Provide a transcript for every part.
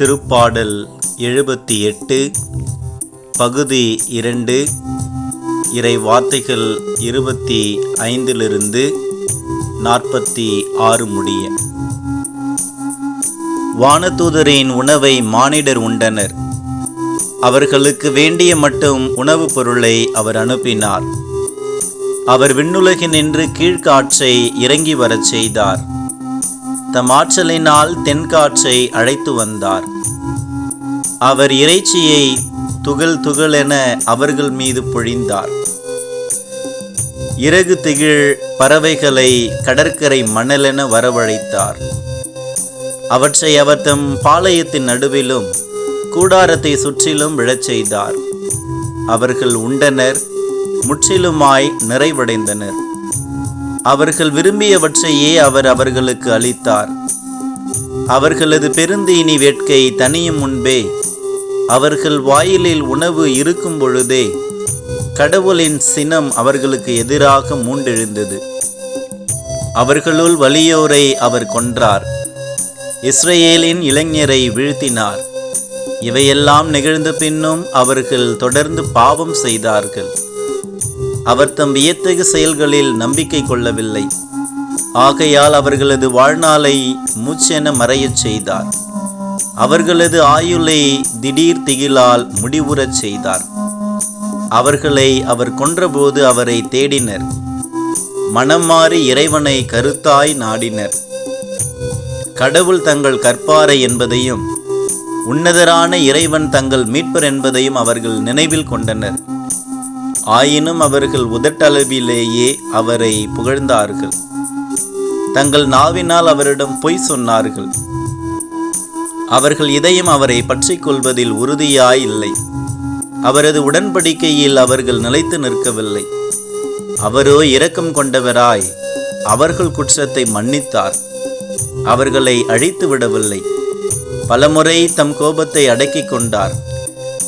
திருப்பாடல் எழுபத்தி எட்டு பகுதி இரண்டு இறை வார்த்தைகள் இருபத்தி ஐந்திலிருந்து நாற்பத்தி ஆறு முடிய. வானதூதரின் உணவை மானிடர் உண்டனர். அவர்களுக்கு வேண்டிய மட்டும் உணவுப் பொருளை அவர் அனுப்பினார். அவர் விண்ணுலகினின்று கீழ்காற்றை இறங்கி வரச் செய்தார். தம் ஆற்றலினால் தென்காற்றை அழைத்து வந்தார். அவர் இறைச்சியை துகள் துகளென அவர்கள் மீது பொழிந்தார். இறகு திகிழ் பறவைகளை கடற்கரை மணலென வரவழைத்தார். அவற்றை அவர் தம் பாளையத்தின் நடுவிலும் கூடாரத்தை சுற்றிலும் விழச் செய்தார். அவர்கள் உண்டனர் முற்றிலுமாய் நிறைவடைந்தனர். அவர்கள் விரும்பியவற்றையே அவர் அவர்களுக்கு அளித்தார். அவர்களது பெருந்தீனி வேட்கை தனியும் முன்பே அவர்கள் வாயிலில் உணவு இருக்கும் பொழுதே கடவுளின் சினம் அவர்களுக்கு எதிராக மூண்டெழுந்தது. அவர்களுள் வலியோரை அவர் கொன்றார். இஸ்ரேலின் இளைஞரை வீழ்த்தினார். இவையெல்லாம் நிகழ்ந்த பின்னும் அவர்கள் தொடர்ந்து பாவம் செய்தார்கள். அவர் தம் வியத்தகு செயல்களில் நம்பிக்கை கொள்ளவில்லை. ஆகையால் அவர்களது வாழ்நாளை மூச்சென மறையச் செய்தார். அவர்களது ஆயுளை திடீர் திகிலால் முடிவுறச் செய்தார். அவர்களை அவர் கொன்றபோது அவரை தேடினர். மனம் மாறி இறைவனை கருத்தாய் நாடினர். கடவுள் தங்கள் கற்பாரை என்பதையும் உன்னதரான இறைவன் தங்கள் மீட்பர் என்பதையும் அவர்கள் நினைவில் கொண்டனர். ஆயினும் அவர்கள் உதட்டளவிலேயே அவரை புகழ்ந்தார்கள். தங்கள் நாவினால் அவரிடம் பொய் சொன்னார்கள். அவர்கள் இதயம் அவரை பற்றி கொள்வதில் உறுதியாயில்லை. அவரது உடன்படிக்கையில் அவர்கள் நிலைத்து நிற்கவில்லை. அவரோ இரக்கம் கொண்டவராய் அவர்கள் குற்றத்தை மன்னித்தார். அவர்களை அழித்து விடவில்லை. பலமுறை தம் கோபத்தை அடக்கிக் கொண்டார்.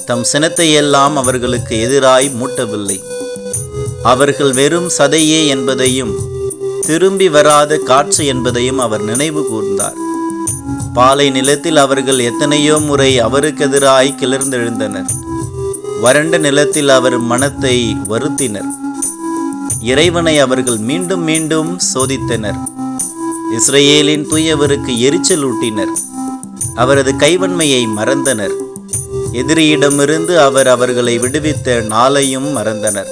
தம் சினத்தை எல்லாம் அவர்களுக்கு எதிராய் மூட்டவில்லை. அவர்கள் வெறும் சதையே என்பதையும் திரும்பி வராத காற்று என்பதையும் அவர் நினைவு கூர்ந்தார். பாலை நிலத்தில் அவர்கள் எத்தனையோ முறை அவருக்கெதிராய் கிளர்ந்தெழுந்தனர். வறண்ட நிலத்தில் அவர் மனத்தை வருத்தினர். இறைவனை அவர்கள் மீண்டும் மீண்டும் சோதித்தனர். இஸ்ரேலின் தூயவருக்கு எரிச்சல் ஊட்டினர் அவரது கைவன்மையை மறந்தனர். எதிரியிடமிருந்து அவர் அவர்களை விடுவித்த நாளையும் மறந்தனர்.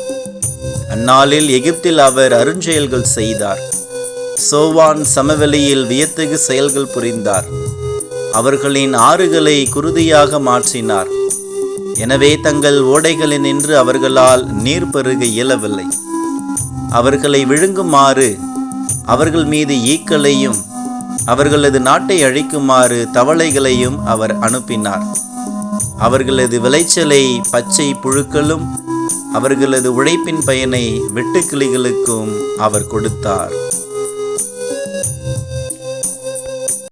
அந்நாளில் எகிப்தில் அவர் அருஞ்செயல்கள் செய்தார். சோவான் சமவெளியில் வியத்தகு செயல்கள் புரிந்தார். அவர்களின் ஆறுகளை குருதியாக மாற்றினார். எனவே தங்கள் ஓடைகளில் நின்று அவர்களால் நீர் பெருக இயலவில்லை. அவர்களை விழுங்குமாறு அவர்கள் மீது ஈக்களையும் அவர்களது நாட்டை அழிக்குமாறு தவளைகளையும் அவர் அனுப்பினார். அவர்களது விளைச்சலை பச்சை புழுக்களும் அவர்களது உழைப்பின் பயனை வெட்டுக்கிளிகளுக்கும் அவர் கொடுத்தார்.